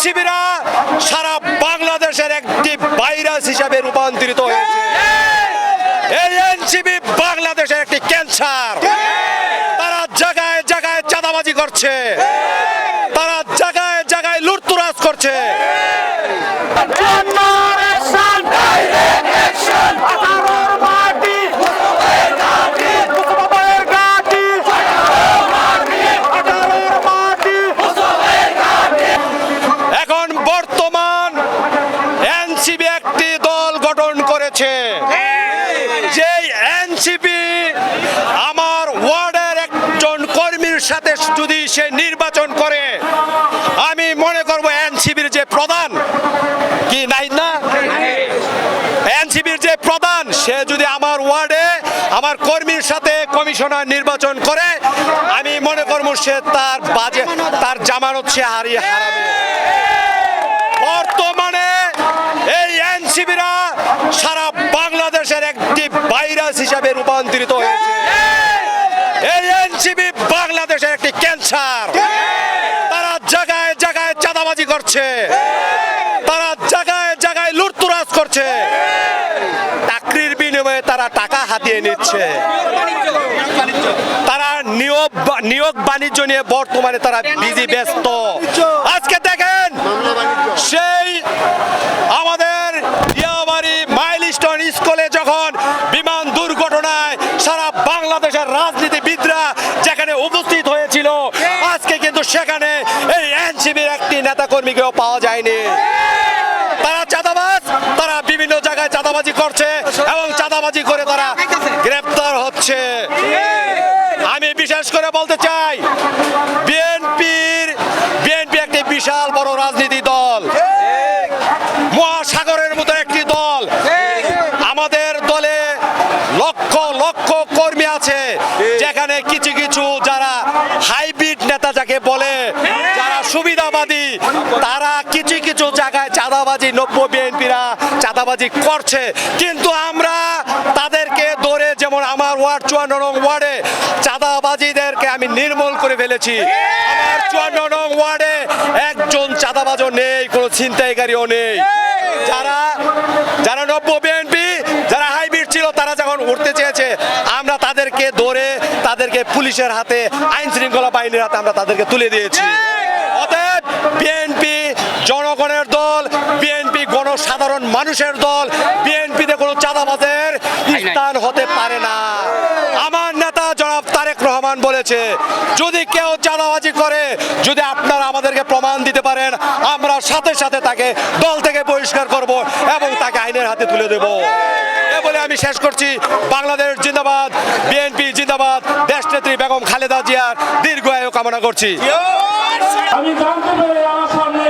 এনসিবিরা সারা বাংলাদেশের একটি ভাইরাস হিসাবে রূপান্তরিত হয়েছে। এই এনসিবি বাংলাদেশের একটি ক্যান্সার। তারা জায়গায় জায়গায় চাঁদাবাজি করছে। তারা জায়গায় জায়গায় লুটতুরাজ করছে এখন বর্তমান এনসিবি একটি দল করেছে যে এনসিপি আমার ওয়ার্ডের একজন কর্মীর সাথে যদি সে নির্বাচন করে, আমি মনে করব এনসিবির যে প্রধান, কি নাই না? এনসিবির যে প্রধান, সে যদি আমার ওয়ার্ডে আমার কর্মীর সাথে কমিশনার নির্বাচন করে, আমি মনে করব সে তার বাজে তার জামানত সে হারিয়ে হারাবে। বর্তমানে এই এনসিবিরা সারা বাংলাদেশের একটি ভাইরাস হিসাবে রূপান্তরিত হয়েছে। এই এনসিবি বাংলাদেশের একটি ক্যান্সার। তারা জায়গায় জায়গায় চাঁদাবাজি করছে। তারা জায়গায় জায়গায় লুটতরাজ করছে। তারা টাকা হাতিয়ে নিচ্ছে। তারা নিয়োগ নিয়োগ বাণিজ্য নিয়ে বর্তমানে তারা বিজি, ব্যস্ত। আজকে দেখেন, সেই আমাদের দিয়াবাড়ি মাইলস্টোন স্কুলে যখন বিমান দুর্ঘটনায় সারা বাংলাদেশের রাজনীতিবিদরা যেখানে উপস্থিত হয়েছিল, আজকে কিন্তু সেখানে এই এনসিবির একটি নেতাকর্মীকেও পাওয়া যায়নি। তারা চাঁদাবাজ, তারা বিভিন্ন জায়গায় চাঁদাবাজি করছে এবং চাঁদাবাজি করে তারা গ্রেপ্তার হচ্ছে। আমি বিশেষ করে বলতে চাই বিএনপির বিএনপি একটি বিশাল বড় রাজনীতি দল। মহাসাগরের মতো একটি দল। আমাদের দলে লক্ষ লক্ষ কর্মী আছে যেখানে কিছু কিছু যারা হাইব্রিড নেতা যাকে বলে যারা সুবিধাবাদী তারা কিছু কিছু জায়গায় চাঁদাবাজি করছে। কিন্তু আমরা তাদেরকে ধরে যেমন আমার ওয়ার্ড চুয়ান্ন নং ওয়ার্ডে চাঁদাবাজিদেরকে আমি নির্মূল করে ফেলেছি। আমার চুয়ান্ন নং ওয়ার্ডে একজন চাঁদাবাজও নেই, কোনো ছিনতাইকারীও নেই। যারা যারা নব্য বিএনপি, যারা হাইব্রিড ছিল, তারা যখন উঠতে চেয়েছে, আমরা তাদেরকে ধরে তাদেরকে পুলিশের হাতে আইন শৃঙ্খলা বাহিনীর হাতে আমরা তাদেরকে তুলে দিয়েছি। অতএব বিএনপি, জনগণের দল গণসাধারণ মানুষের দল বিএনপিতে কোনো চাঁদাবাজের স্থান হতে পারে না। আমার নেতা জনাব তারেক রহমান বলেছে যদি কেউ চাঁদাবাজি করে যদি আপনারা আমাদেরকে প্রমাণ দিতে পারেন আমরা সাথে সাথে তাকে দল থেকে বহিষ্কার করব এবং তাকে আইনের হাতে তুলে দেব। বলে আমি শেষ করছি। বাংলাদেশ জিন্দাবাদ বিএনপি জিন্দাবাদ দেশনেত্রী বেগম খালেদা জিয়ার দীর্ঘ আয়ু কামনা করছি। আমি জানতে পেরেছি